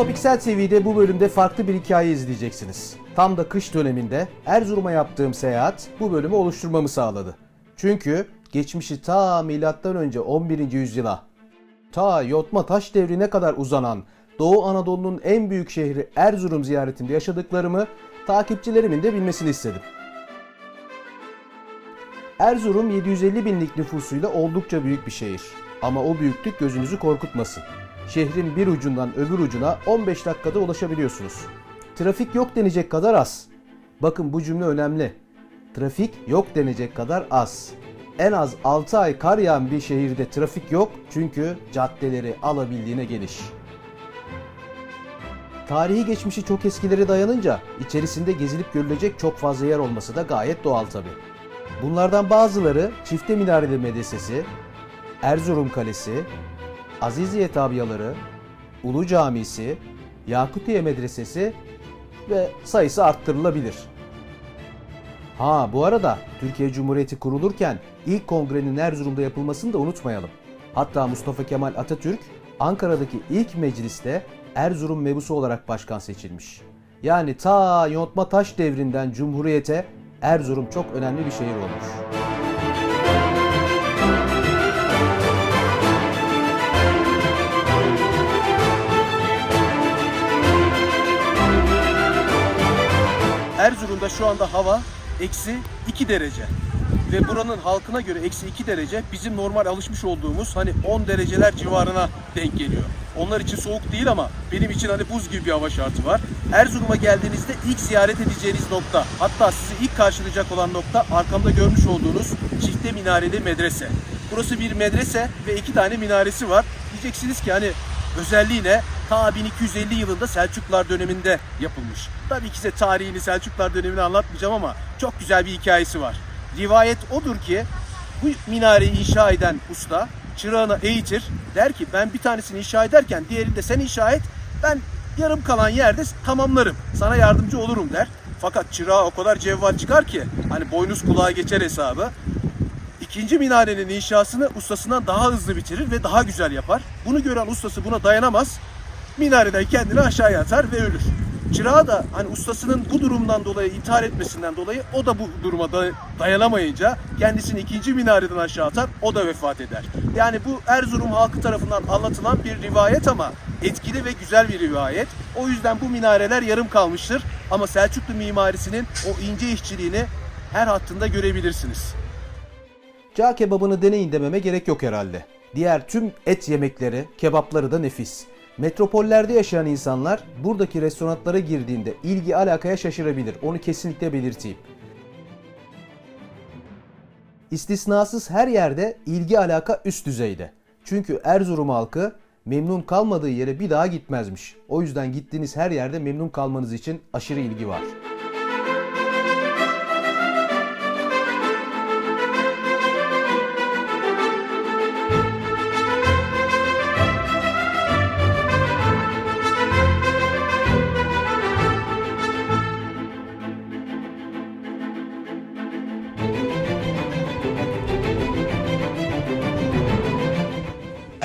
Motopiksel TV'de bu bölümde farklı bir hikaye izleyeceksiniz. Tam da kış döneminde Erzurum'a yaptığım seyahat bu bölümü oluşturmamı sağladı. Çünkü geçmişi ta milattan önce 11. yüzyıla, ta Yotma Taş devrine kadar uzanan Doğu Anadolu'nun en büyük şehri Erzurum ziyaretimde yaşadıklarımı takipçilerimin de bilmesini istedim. Erzurum 750 binlik nüfusuyla oldukça büyük bir şehir. Ama o büyüklük gözünüzü korkutmasın. Şehrin bir ucundan öbür ucuna 15 dakikada ulaşabiliyorsunuz. Trafik yok denecek kadar az. Bakın bu cümle önemli. Trafik yok denecek kadar az. En az 6 ay kar yağan bir şehirde trafik yok çünkü caddeleri alabildiğine geniş. Tarihi geçmişi çok eskilere dayanınca içerisinde gezilip görülecek çok fazla yer olması da gayet doğal tabi. Bunlardan bazıları Çifte Minareli Medresesi, Erzurum Kalesi, Aziziye Tabiyaları, Ulu Camisi, Yakutiye Medresesi ve sayısı arttırılabilir. Ha bu arada Türkiye Cumhuriyeti kurulurken ilk kongrenin Erzurum'da yapılmasını da unutmayalım. Hatta Mustafa Kemal Atatürk Ankara'daki ilk mecliste Erzurum mebusu olarak başkan seçilmiş. Yani ta yontma taş devrinden Cumhuriyete Erzurum çok önemli bir şehir olmuş. Erzurum'da şu anda hava eksi 2 derece. Ve buranın halkına göre eksi 2 derece bizim normal alışmış olduğumuz hani 10 dereceler civarına denk geliyor. Onlar için soğuk değil ama benim için hani buz gibi bir hava şartı var. Erzurum'a geldiğinizde ilk ziyaret edeceğiniz nokta hatta sizi ilk karşılayacak olan nokta arkamda görmüş olduğunuz çifte minareli medrese. Burası bir medrese ve iki tane minaresi var. Diyeceksiniz ki hani özelliği ne? Ta 1250 yılında Selçuklular döneminde yapılmış. Tabii ki size tarihini Selçuklular dönemini anlatmayacağım ama çok güzel bir hikayesi var. Rivayet odur ki bu minareyi inşa eden usta çırağını eğitir. Der ki ben bir tanesini inşa ederken diğerini de sen inşa et. Ben yarım kalan yerde tamamlarım. Sana yardımcı olurum der. Fakat çırağı o kadar cevval çıkar ki hani boynuz kulağa geçer hesabı. İkinci minarenin inşasını ustasından daha hızlı bitirir ve daha güzel yapar. Bunu gören ustası buna dayanamaz. Minareden kendini aşağıya atar ve ölür. Çırağı da hani ustasının bu durumdan dolayı intihar etmesinden dolayı o da bu duruma da- dayanamayınca kendisini ikinci minareden aşağı atar, o da vefat eder. Yani bu Erzurum halkı tarafından anlatılan bir rivayet ama etkili ve güzel bir rivayet. O yüzden bu minareler yarım kalmıştır. Ama Selçuklu mimarisinin o ince işçiliğini her hattında görebilirsiniz. Cağ kebabını deneyin dememe gerek yok herhalde. Diğer tüm et yemekleri, kebapları da nefis. Metropollerde yaşayan insanlar buradaki restoranlara girdiğinde ilgi alakaya şaşırabilir. Onu kesinlikle belirteyim. İstisnasız her yerde ilgi alaka üst düzeyde. Çünkü Erzurum halkı memnun kalmadığı yere bir daha gitmezmiş. O yüzden gittiğiniz her yerde memnun kalmanız için aşırı ilgi var.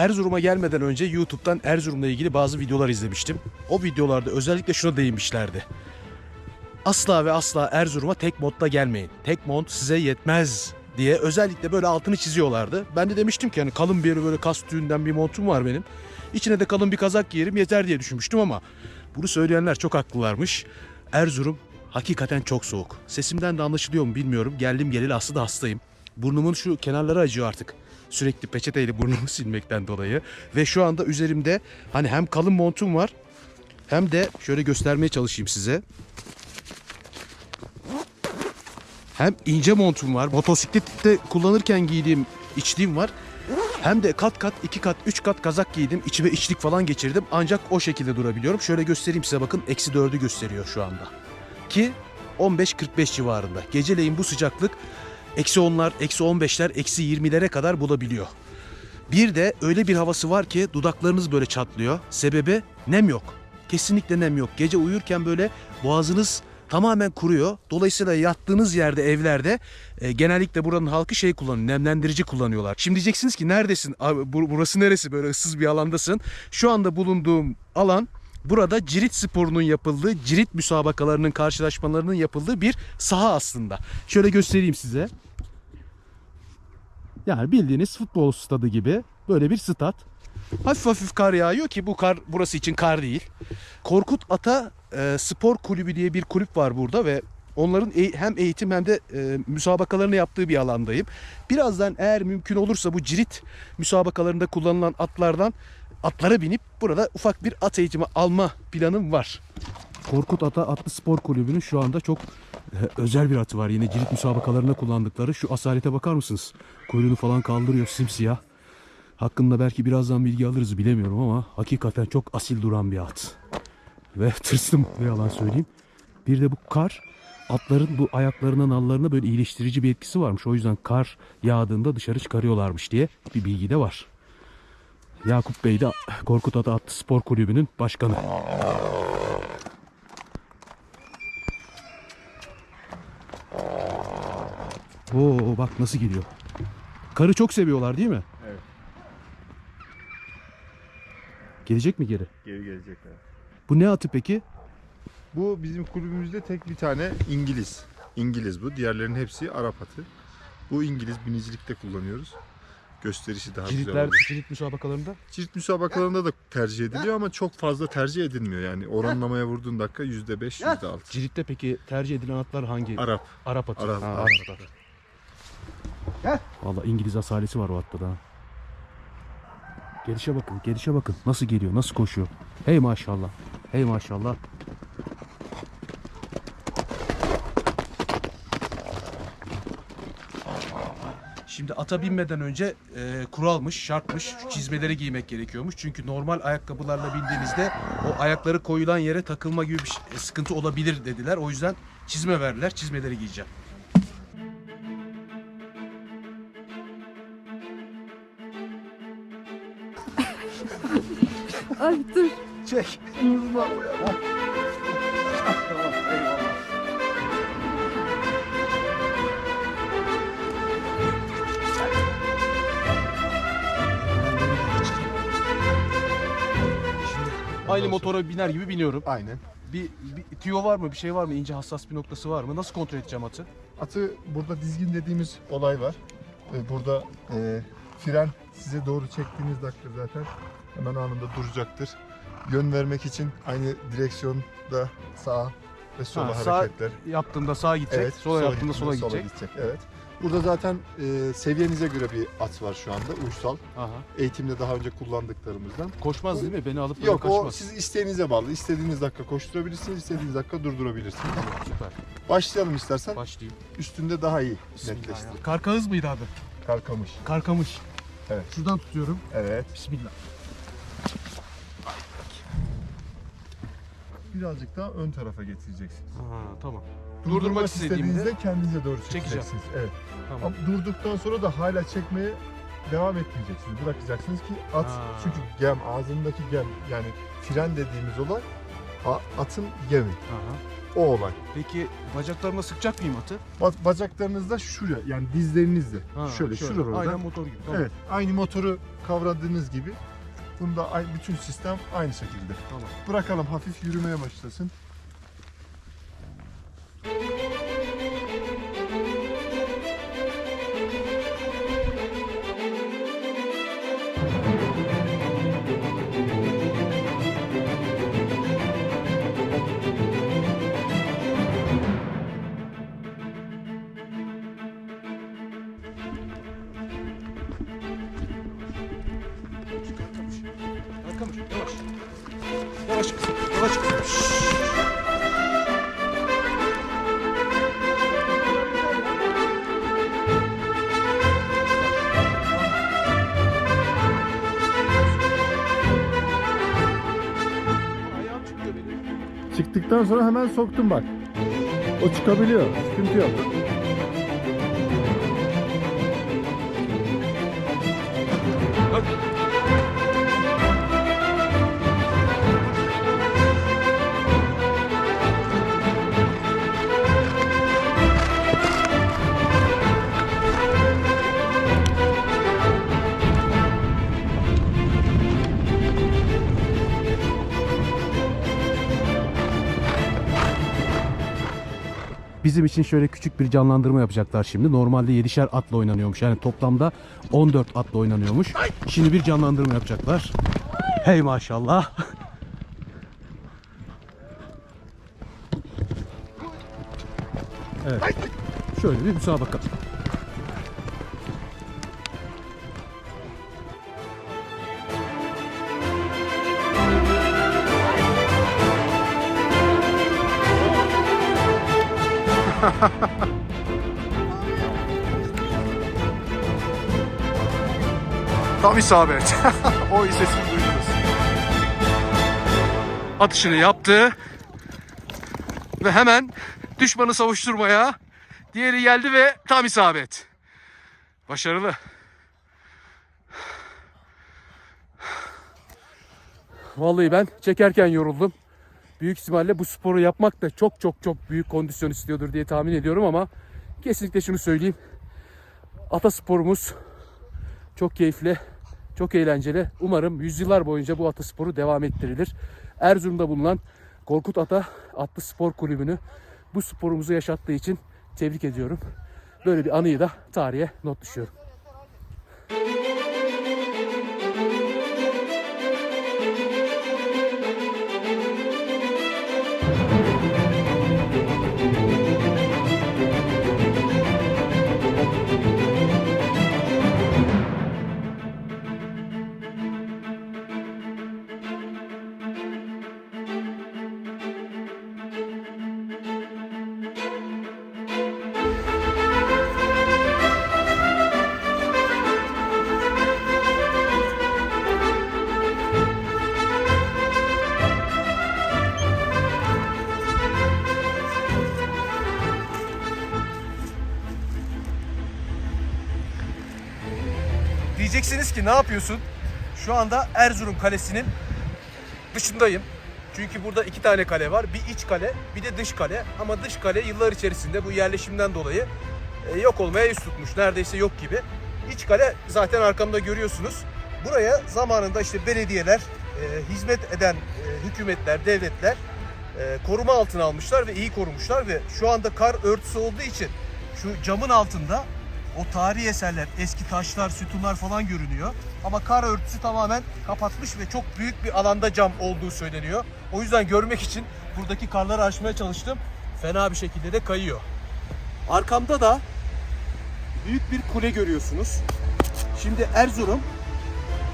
Erzurum'a gelmeden önce YouTube'dan Erzurum'la ilgili bazı videolar izlemiştim. O videolarda özellikle şuna değinmişlerdi. Asla ve asla Erzurum'a tek modda gelmeyin. Tek mont size yetmez diye özellikle böyle altını çiziyorlardı. Ben de demiştim ki hani kalın bir böyle kas tüyünden bir montum var benim. İçine de kalın bir kazak giyerim yeter diye düşünmüştüm ama bunu söyleyenler çok haklılarmış. Erzurum hakikaten çok soğuk. Sesimden de anlaşılıyor mu bilmiyorum. Geldim geleli aslında hastayım. Burnumun şu kenarları acıyor artık. Sürekli peçeteyle burnumu silmekten dolayı. Ve şu anda üzerimde hani hem kalın montum var hem de şöyle göstermeye çalışayım size. Hem ince montum var. Motosiklette kullanırken giydiğim içliğim var. Hem de kat kat, iki kat, üç kat kazak giydim. İçime içlik falan geçirdim. Ancak o şekilde durabiliyorum. Şöyle göstereyim size bakın. Eksi dördü gösteriyor şu anda. Ki 15-45 civarında. Geceleyin bu sıcaklık eksi 10'lar, eksi 15'ler, eksi 20'lere kadar bulabiliyor. Bir de öyle bir havası var ki dudaklarınız böyle çatlıyor. Sebebi nem yok. Kesinlikle nem yok. Gece uyurken böyle boğazınız tamamen kuruyor. Dolayısıyla yattığınız yerde evlerde e, genellikle buranın halkı şey kullanıyor. Nemlendirici kullanıyorlar. Şimdi diyeceksiniz ki neredesin? Abi, bu- burası neresi? Böyle ıssız bir alandasın. Şu anda bulunduğum alan Burada cirit sporunun yapıldığı, cirit müsabakalarının karşılaşmalarının yapıldığı bir saha aslında. Şöyle göstereyim size. Yani bildiğiniz futbol stadı gibi böyle bir stat. Hafif hafif kar yağıyor ki bu kar burası için kar değil. Korkut Ata e, Spor Kulübü diye bir kulüp var burada ve onların e- hem eğitim hem de e, müsabakalarını yaptığı bir alandayım. Birazdan eğer mümkün olursa bu cirit müsabakalarında kullanılan atlardan atlara binip burada ufak bir at eğitimi alma planım var. Korkut Ata Atlı Spor Kulübü'nün şu anda çok özel bir atı var. Yine cirit müsabakalarında kullandıkları. Şu asalete bakar mısınız? Kuyruğunu falan kaldırıyor simsiyah. Hakkında belki birazdan bilgi alırız bilemiyorum ama hakikaten çok asil duran bir at. Ve tırstım ne yalan söyleyeyim. Bir de bu kar atların bu ayaklarına nallarına böyle iyileştirici bir etkisi varmış. O yüzden kar yağdığında dışarı çıkarıyorlarmış diye bir bilgi de var. Yakup Bey de Korkut Ata Atlı Spor Kulübü'nün başkanı. Oo bak nasıl geliyor. Karı çok seviyorlar değil mi? Evet. Gelecek mi geri? Geri gelecekler. Bu ne atı peki? Bu bizim kulübümüzde tek bir tane İngiliz. İngiliz bu. Diğerlerinin hepsi Arap atı. Bu İngiliz binicilikte kullanıyoruz. Gösterişi daha güzel Ciritler, oluyor. cirit müsabakalarında. Cirit müsabakalarında da tercih ediliyor ama çok fazla tercih edilmiyor. Yani oranlamaya vurduğun dakika %5, %6. Ciritte peki tercih edilen atlar hangi? Arap. Arap atı. Arap, Ha, Arap. Arap Valla İngiliz asalesi var o atta da. Gelişe bakın, gelişe bakın. Nasıl geliyor, nasıl koşuyor. Hey maşallah. Hey maşallah. Şimdi ata binmeden önce e, kuralmış, şartmış, şu çizmeleri giymek gerekiyormuş. Çünkü normal ayakkabılarla bindiğinizde o ayakları koyulan yere takılma gibi bir şey- e, sıkıntı olabilir dediler. O yüzden çizme verdiler, çizmeleri giyeceğim. Ay dur. Çek. Aynı motora biner gibi biniyorum. Aynen. Bir, bir tüyo var mı? Bir şey var mı? İnce hassas bir noktası var mı? Nasıl kontrol edeceğim atı? Atı burada dizgin dediğimiz olay var. Ee, Burada e, fren size doğru çektiğiniz dakika zaten hemen anında duracaktır. Yön vermek için aynı direksiyonda sağa ve sola Ha, sağ hareketler. yaptığımda sağa gidecek, sola, yaptığımda sola gidecek. Evet. Burada zaten e, seviyenize göre bir at var şu anda uysal. Aha. Eğitimde daha önce kullandıklarımızdan. Koşmaz değil mi? Beni alıp Yok o kaçmaz. siz isteğinize bağlı. İstediğiniz dakika koşturabilirsiniz, istediğiniz dakika durdurabilirsiniz. Tamam, süper. Başlayalım istersen. Başlayayım. Üstünde daha iyi netleştir. Karkağız mıydı adı? Kalkamış. Karkamış. Evet. Şuradan tutuyorum. Evet. Bismillah. Birazcık daha ön tarafa getireceksiniz. Ha, tamam. Durdurmak Durdurmak istediğinizde kendinize doğru çekeceksiniz. Evet. tamam. Ama durduktan sonra da hala çekmeye devam etmeyeceksiniz. Bırakacaksınız ki at Ha. çünkü gem ağzındaki gem yani fren dediğimiz olay atın gemi. Aha. O olay. Peki bacaklarıma sıkacak mıyım atı? Ba- bacaklarınızda şuraya yani dizlerinizle Ha, şöyle, şuralarda. Aynen motor gibi. Tamam. Evet. Aynı motoru kavradığınız gibi bunda bütün sistem aynı şekilde. Tamam. Bırakalım hafif yürümeye başlasın. Ondan sonra hemen soktum bak. O çıkabiliyor. Sıkıntı yok. Bak. Bizim için şöyle küçük bir canlandırma yapacaklar şimdi. Normalde 7'şer atla oynanıyormuş. Yani toplamda 14 atla oynanıyormuş. Şimdi bir canlandırma yapacaklar. Hey maşallah. Evet. Şöyle bir müsabaka. Tam isabet. o sesini duydunuz. atışını yaptı. Ve hemen düşmanı savuşturmaya diğeri geldi ve tam isabet. Başarılı. Vallahi ben çekerken yoruldum. Büyük ihtimalle bu sporu yapmak da çok çok çok büyük kondisyon istiyordur diye tahmin ediyorum ama kesinlikle şunu söyleyeyim. Ata sporumuz çok keyifli, çok eğlenceli. Umarım yüzyıllar boyunca bu atasporu devam ettirilir. Erzurum'da bulunan Korkut Ata Atlı Spor Kulübü'nü bu sporumuzu yaşattığı için tebrik ediyorum. Böyle bir anıyı da tarihe not düşüyorum. Yapıyorsun? Şu anda Erzurum Kalesi'nin dışındayım. Çünkü burada iki tane kale var. Bir iç kale, bir de dış kale. Ama dış kale yıllar içerisinde bu yerleşimden dolayı e, yok olmaya yüz tutmuş. Neredeyse yok gibi. İç kale zaten arkamda görüyorsunuz. Buraya zamanında işte belediyeler, e, hizmet eden e, hükümetler, devletler koruma altına almışlar ve iyi korumuşlar ve şu anda kar örtüsü olduğu için şu camın altında o tarihi eserler, eski taşlar, sütunlar falan görünüyor. Ama kar örtüsü tamamen kapatmış ve çok büyük bir alanda cam olduğu söyleniyor. O yüzden görmek için buradaki karları aşmaya çalıştım. Fena bir şekilde de kayıyor. Arkamda da büyük bir kule görüyorsunuz. Şimdi Erzurum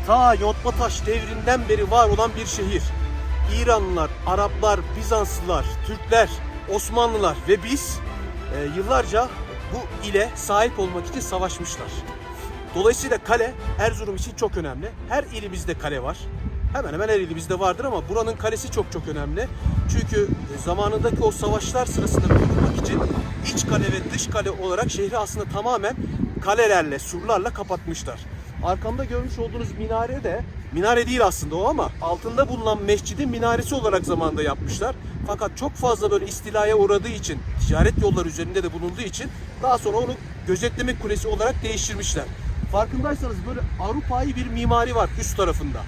ta Yontmataş devrinden beri var olan bir şehir. İranlılar, Araplar, Bizanslılar, Türkler, Osmanlılar ve biz e, yıllarca bu ile sahip olmak için savaşmışlar. Dolayısıyla kale Erzurum için çok önemli. Her ilimizde kale var. Hemen hemen her ilimizde vardır ama buranın kalesi çok çok önemli. Çünkü zamanındaki o savaşlar sırasında korunmak için iç kale ve dış kale olarak şehri aslında tamamen kalelerle, surlarla kapatmışlar. Arkamda görmüş olduğunuz minare de minare değil aslında o ama altında bulunan mescidin minaresi olarak zamanında yapmışlar. Fakat çok fazla böyle istilaya uğradığı için, ticaret yolları üzerinde de bulunduğu için daha sonra onu gözetleme kulesi olarak değiştirmişler. Farkındaysanız böyle Avrupa'yı bir mimari var üst tarafında.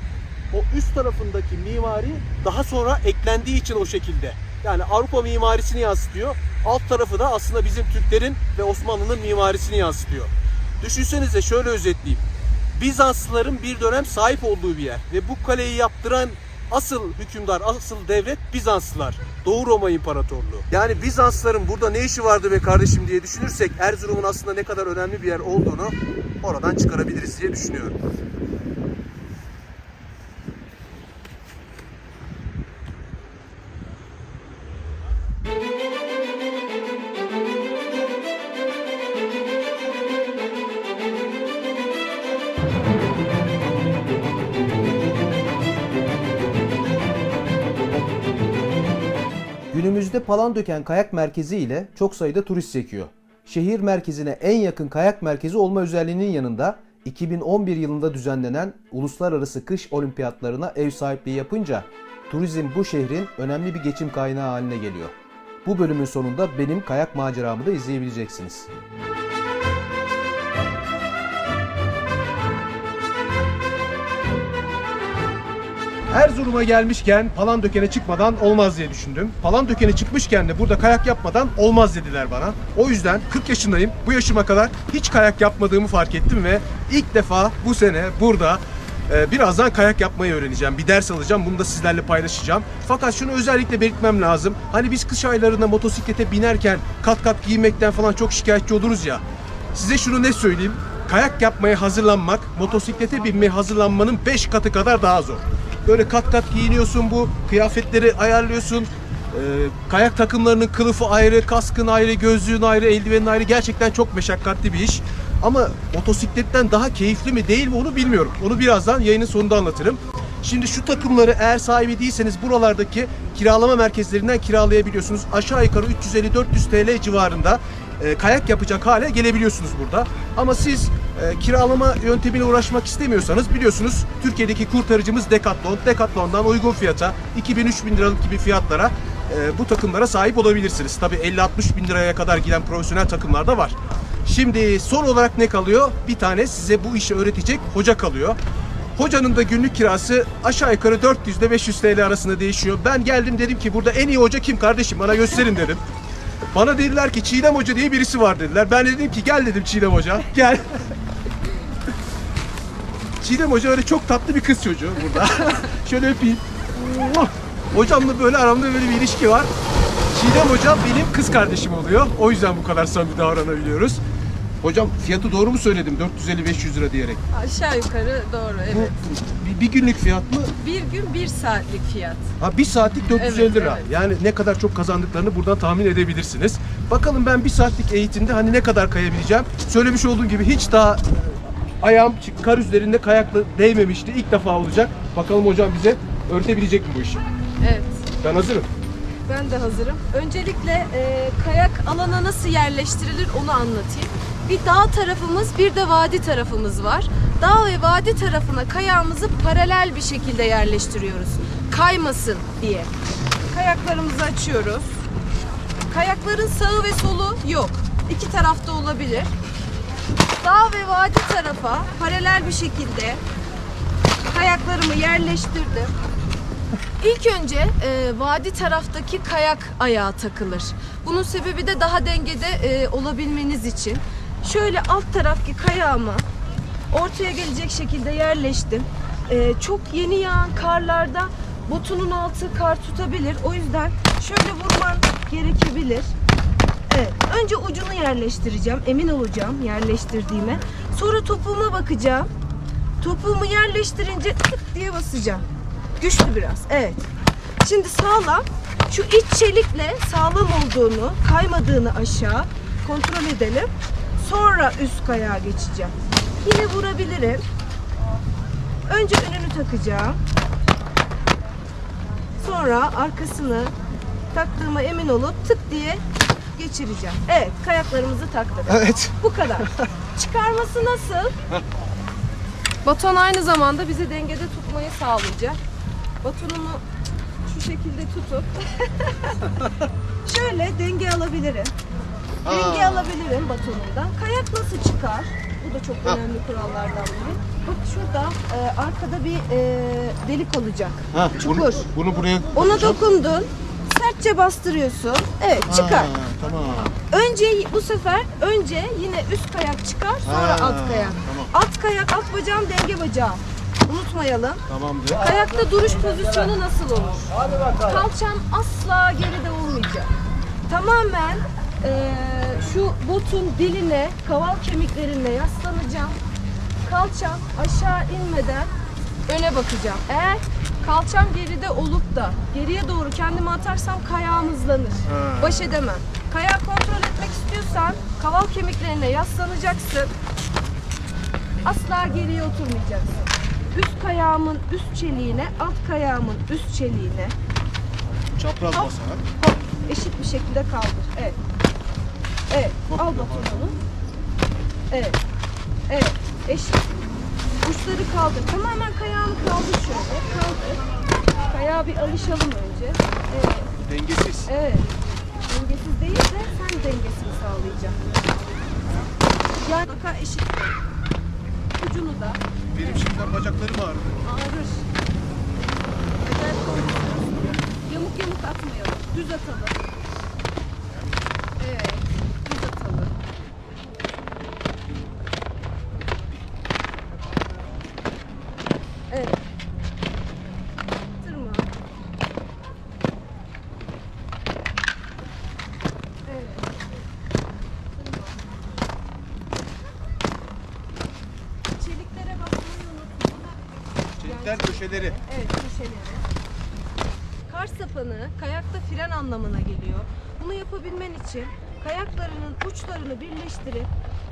O üst tarafındaki mimari daha sonra eklendiği için o şekilde. Yani Avrupa mimarisini yansıtıyor. Alt tarafı da aslında bizim Türklerin ve Osmanlı'nın mimarisini yansıtıyor. Düşünsenize şöyle özetleyeyim. Bizanslıların bir dönem sahip olduğu bir yer ve bu kaleyi yaptıran asıl hükümdar, asıl devlet Bizanslılar. Doğu Roma İmparatorluğu. Yani Bizanslıların burada ne işi vardı be kardeşim diye düşünürsek Erzurum'un aslında ne kadar önemli bir yer olduğunu oradan çıkarabiliriz diye düşünüyorum. Palandöken Kayak Merkezi ile çok sayıda turist çekiyor. Şehir merkezine en yakın kayak merkezi olma özelliğinin yanında 2011 yılında düzenlenen uluslararası kış olimpiyatlarına ev sahipliği yapınca turizm bu şehrin önemli bir geçim kaynağı haline geliyor. Bu bölümün sonunda benim kayak maceramı da izleyebileceksiniz. Erzurum'a gelmişken Palandöken'e çıkmadan olmaz diye düşündüm. Palandöken'e çıkmışken de burada kayak yapmadan olmaz dediler bana. O yüzden 40 yaşındayım. Bu yaşıma kadar hiç kayak yapmadığımı fark ettim ve ilk defa bu sene burada e, birazdan kayak yapmayı öğreneceğim. Bir ders alacağım. Bunu da sizlerle paylaşacağım. Fakat şunu özellikle belirtmem lazım. Hani biz kış aylarında motosiklete binerken kat kat giymekten falan çok şikayetçi oluruz ya. Size şunu ne söyleyeyim? Kayak yapmaya hazırlanmak, motosiklete binmeye hazırlanmanın 5 katı kadar daha zor. Böyle kat kat giyiniyorsun bu, kıyafetleri ayarlıyorsun. Ee, kayak takımlarının kılıfı ayrı, kaskın ayrı, gözlüğün ayrı, eldivenin ayrı. Gerçekten çok meşakkatli bir iş. Ama motosikletten daha keyifli mi değil mi onu bilmiyorum. Onu birazdan yayının sonunda anlatırım. Şimdi şu takımları eğer sahibi değilseniz buralardaki kiralama merkezlerinden kiralayabiliyorsunuz. Aşağı yukarı 350-400 TL civarında e, kayak yapacak hale gelebiliyorsunuz burada. Ama siz e, kiralama yöntemiyle uğraşmak istemiyorsanız biliyorsunuz Türkiye'deki kurtarıcımız Decathlon. Decathlon'dan uygun fiyata 2000-3000 liralık gibi fiyatlara e, bu takımlara sahip olabilirsiniz. Tabi 50-60 bin liraya kadar giden profesyonel takımlar da var. Şimdi son olarak ne kalıyor? Bir tane size bu işi öğretecek hoca kalıyor. Hocanın da günlük kirası aşağı yukarı 400 ile 500 TL arasında değişiyor. Ben geldim dedim ki burada en iyi hoca kim kardeşim bana gösterin dedim. Bana dediler ki Çiğdem Hoca diye birisi var dediler. Ben de dedim ki gel dedim Çiğdem Hoca gel. Çiğdem Hoca öyle çok tatlı bir kız çocuğu burada. Şöyle öpeyim. Hocamla böyle aramda böyle bir ilişki var. Çiğdem Hoca benim kız kardeşim oluyor. O yüzden bu kadar samimi davranabiliyoruz. Hocam fiyatı doğru mu söyledim? 450-500 lira diyerek. Aşağı yukarı doğru evet. Bir, bir günlük fiyat mı? Bir gün bir saatlik fiyat. Ha bir saatlik 450 Evet, lira. evet. Yani ne kadar çok kazandıklarını buradan tahmin edebilirsiniz. Bakalım ben bir saatlik eğitimde hani ne kadar kayabileceğim. Söylemiş olduğum gibi hiç daha ayağım kar üzerinde kayakla değmemişti. İlk defa olacak. Bakalım hocam bize öğretebilecek mi bu işi? Evet. Ben hazırım. Ben de hazırım. Öncelikle e, kayak alana nasıl yerleştirilir onu anlatayım. Bir dağ tarafımız, bir de vadi tarafımız var. Dağ ve vadi tarafına kayağımızı paralel bir şekilde yerleştiriyoruz. Kaymasın diye. Kayaklarımızı açıyoruz. Kayakların sağı ve solu yok. İki tarafta olabilir. Dağ ve vadi tarafa paralel bir şekilde kayaklarımı yerleştirdim. İlk önce e, vadi taraftaki kayak ayağı takılır. Bunun sebebi de daha dengede e, olabilmeniz için. Şöyle alt taraftaki kayağımı ortaya gelecek şekilde yerleştim. E, çok yeni yağan karlarda botunun altı kar tutabilir. O yüzden şöyle vurman gerekebilir. Evet, önce ucunu yerleştireceğim. Emin olacağım yerleştirdiğime. Sonra topuğuma bakacağım. Topuğumu yerleştirince tık diye basacağım. Güçlü biraz. Evet. Şimdi sağlam. Şu iç çelikle sağlam olduğunu, kaymadığını aşağı kontrol edelim. Sonra üst kayağa geçeceğim. Yine vurabilirim. Önce önünü takacağım. Sonra arkasını taktığıma emin olup tık diye geçireceğim. Evet, kayaklarımızı taktık. Evet. Bu kadar. Çıkarması nasıl? Baton aynı zamanda bizi dengede tutmayı sağlayacak. Batonumu şu şekilde tutup şöyle denge alabilirim. Denge alabilirim batonumdan. Kayak nasıl çıkar? Bu da çok önemli kurallardan biri. Bak şurada e, arkada bir e, delik olacak. Ha, Çukur. bunu, bunu buraya Ona dokundun. Sertçe bastırıyorsun. Evet çıkar. Ha, tamam. Önce bu sefer önce yine üst kayak çıkar sonra Ha, alt kayak. tamam. Alt kayak alt bacağım denge bacağım. Unutmayalım. Tamamdır. Kayakta duruş pozisyonu nasıl olur? Kalçam asla geride olmayacak. Tamamen eee, şu botun diline, kaval kemiklerine yaslanacağım. Kalçam aşağı inmeden öne bakacağım. Eğer kalçam geride olup da geriye doğru kendimi atarsam kayağım hızlanır. Baş edemem. Kayağı kontrol etmek istiyorsan kaval kemiklerine yaslanacaksın. Asla geriye oturmayacaksın. Üst kayağımın üst çeliğine, alt kayağımın üst çeliğine Çapraz basarak. hop eşit bir şekilde kaldır. Evet. Evet. Al batonunu. Evet. Evet. Eşit. Uçları kaldır. Tamamen kayağını kaldır şöyle. Kaldır. Kayağa bir alışalım önce. Evet. Dengesiz. Evet. Dengesiz değil de sen dengesini sağlayacaksın. Yani baka eşit. Ucunu da Benim şimdiden bacaklarım ağrıyor. ağrır. paralel konduruyoruz. Yamuk yamuk atmayalım. Düz atalım. Köşeleri. Evet köşeleri. Kar sapanı kayakta fren anlamına geliyor. Bunu yapabilmen için kayaklarının uçlarını birleştirip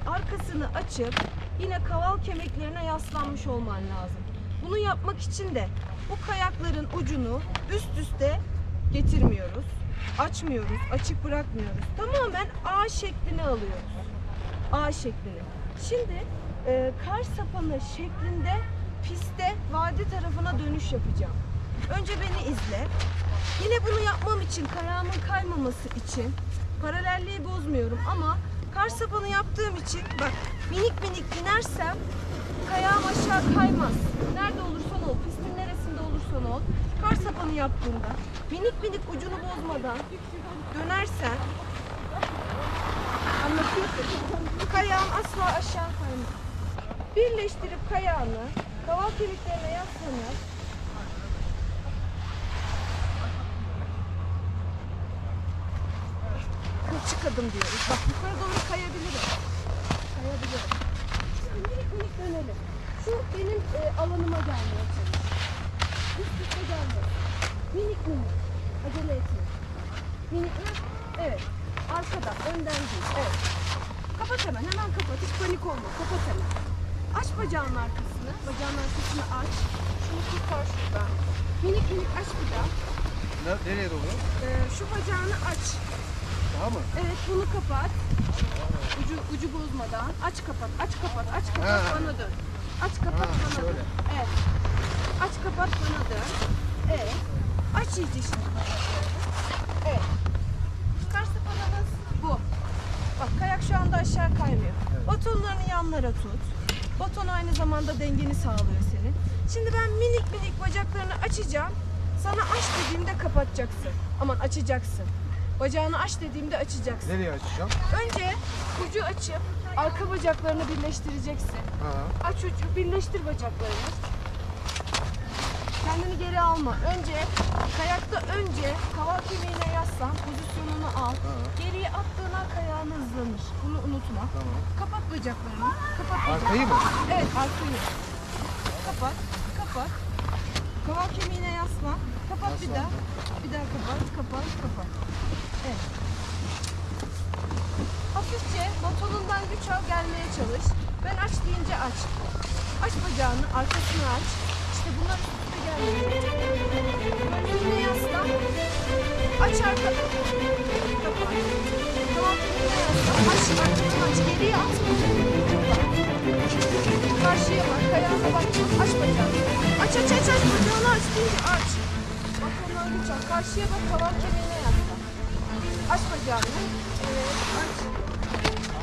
arkasını açıp yine kaval kemiklerine yaslanmış olman lazım. Bunu yapmak için de bu kayakların ucunu üst üste getirmiyoruz. Açmıyoruz, açık bırakmıyoruz. Tamamen A şeklini alıyoruz. A şeklini. Şimdi e, kar sapanı şeklinde piste vadi tarafına dönüş yapacağım. Önce beni izle. Yine bunu yapmam için kayağımın kaymaması için paralelliği bozmuyorum ama kar sapanı yaptığım için bak minik minik inersem kayağım aşağı kaymaz. Nerede olursan ol, pistin neresinde olursan ol. Kar sapanı yaptığında minik minik ucunu bozmadan dönersen anlatıyorsun. Kayağın asla aşağı kaymaz. Birleştirip kayağını kaval kemiklerine yaslanır. Kılçık adım diyoruz. Bak yukarı doğru kayabilirim. Kayabilirim. Şimdi minik minik dönelim. Şu benim e, alanıma gelmeye çalış. Üst üste gelme. Minik minik. Acele etme. Minik minik. Evet. Arkadan, önden değil. Evet. Kapat hemen, hemen kapat. Hiç panik olma. Kapat hemen. Aç bacağın arkasını. Bacağın arkasını aç. Şunu kurtar şuradan. Minik minik aç bir daha. Nereye doğru? Ee, şu bacağını aç. Daha mı? Evet bunu kapat. Ucu, ucu bozmadan. Aç kapat, aç kapat, aç kapat Ha. bana dön. Aç kapat Ha, bana şöyle. dön. Evet. Aç kapat bana dön. Evet. Aç iyice şimdi. Evet. Kar sapanımız bu. Bak kayak şu anda aşağı kaymıyor. Batonlarını yanlara tut. Baton aynı zamanda dengeni sağlıyor senin. Şimdi ben minik minik bacaklarını açacağım. Sana aç dediğimde kapatacaksın. Aman açacaksın. Bacağını aç dediğimde açacaksın. Nereye açacağım? Önce ucu açıp arka bacaklarını birleştireceksin. Ha. Aç ucu, birleştir bacaklarını. Kendini geri alma. Önce kayakta önce kaval kemiğine yaslan, pozisyonunu al. Geriye attığın an kayağın hızlanır. Bunu unutma. Tamam. Kapat bacaklarını. Kapat. Arkayı mı? Evet, arkayı. Kapat, kapat. Kaval kemiğine yaslan. Kapat bir daha. Bir daha kapat, kapat, kapat. Evet. Hafifçe batonundan güç al gelmeye çalış. Ben aç deyince aç. Aç bacağını, arkasını aç. İşte bunlar. Önüne yaslan. Aç arkadan. Kapat. Tamam, önüne yaslan. Aç, aç, aç. Geriye atma. Karşıya bak, kayağına bak. Aç bacağını. Aç, aç, aç, aç. Bacağını aç deyince aç. Bak ondan al. Karşıya bak, kaval kemiğine yaslan. Aç bacağını. Evet, aç.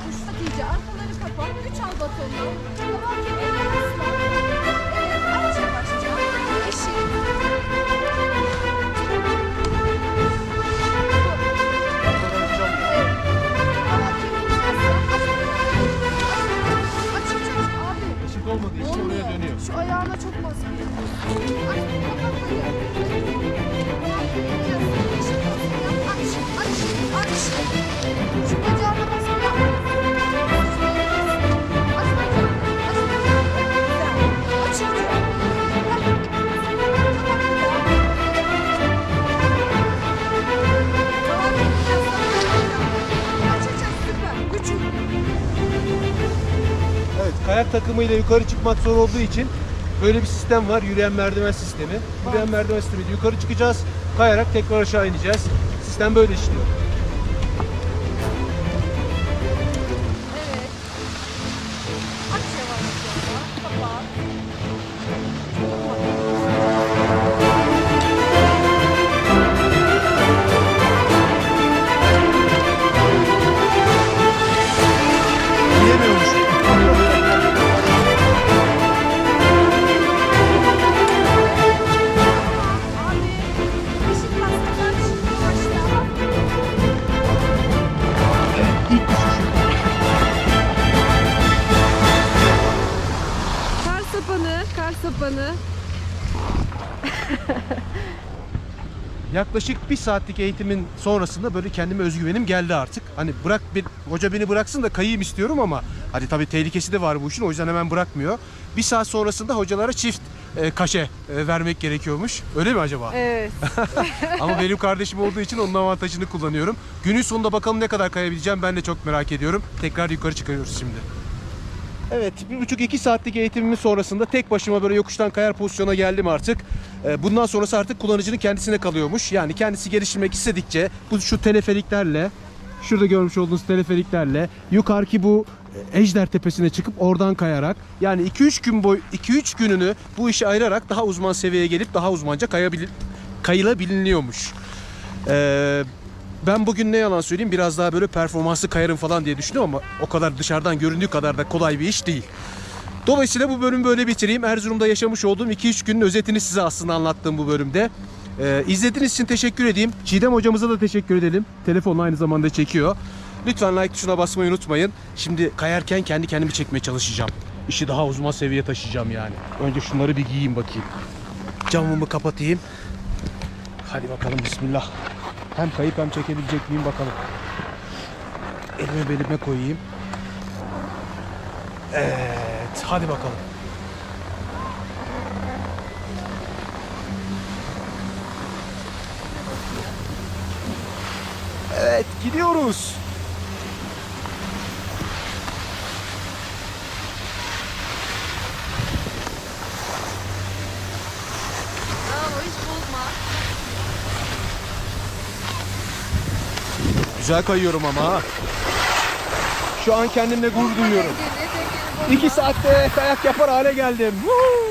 Uçta iyice arkaları kapat. Güç al batondan. Kaval kemiğine yaslan. Yukarı çıkmak zor olduğu için böyle bir sistem var. Yürüyen merdiven sistemi. Yürüyen merdiven sistemiyle yukarı çıkacağız. Kayarak tekrar aşağı ineceğiz. Sistem böyle işliyor. Evet. Aç yavaşça. Kapat. Saatlik eğitimin sonrasında böyle kendime özgüvenim geldi artık. Hani bırak bir, hoca beni bıraksın da kayayım istiyorum ama hani tabii tehlikesi de var bu işin o yüzden hemen bırakmıyor. Bir saat sonrasında hocalara çift e, kaşe e, vermek gerekiyormuş. Öyle mi acaba? Evet. Ama benim kardeşim olduğu için onun avantajını kullanıyorum. Günün sonunda bakalım ne kadar kayabileceğim ben de çok merak ediyorum. Tekrar yukarı çıkıyoruz şimdi. Evet, bir buçuk iki saatlik eğitimimin sonrasında tek başıma böyle yokuştan kayar pozisyona geldim artık. Ee, Bundan sonrası artık kullanıcının kendisine kalıyormuş. Yani kendisi geliştirmek istedikçe bu şu teleferiklerle, şurada görmüş olduğunuz teleferiklerle yukarıki bu e, Ejder Tepesi'ne çıkıp oradan kayarak yani 2-3 gün boy 2-3 gününü bu işe ayırarak daha uzman seviyeye gelip daha uzmanca kayabil kayılabiliniyormuş. Ee, ben bugün ne yalan söyleyeyim biraz daha böyle performanslı kayarım falan diye düşünüyorum ama o kadar dışarıdan göründüğü kadar da kolay bir iş değil. Dolayısıyla bu bölümü böyle bitireyim. Erzurum'da yaşamış olduğum 2-3 günün özetini size aslında anlattığım bu bölümde. Ee, izlediğiniz için teşekkür edeyim. Çiğdem hocamıza da teşekkür edelim. Telefonla aynı zamanda çekiyor. Lütfen like tuşuna basmayı unutmayın. Şimdi kayarken kendi kendimi çekmeye çalışacağım. İşi daha uzman seviyeye taşıyacağım yani. Önce şunları bir giyeyim bakayım. Camımı kapatayım. Hadi bakalım bismillah. Hem kayıp hem çekebilecek miyim bakalım. Elime belime koyayım. Evet, hadi bakalım. Evet, gidiyoruz. Güzel kayıyorum ama ha. Şu an kendimle gurur duyuyorum. İki saatte kayak yapar hale geldim. Woo!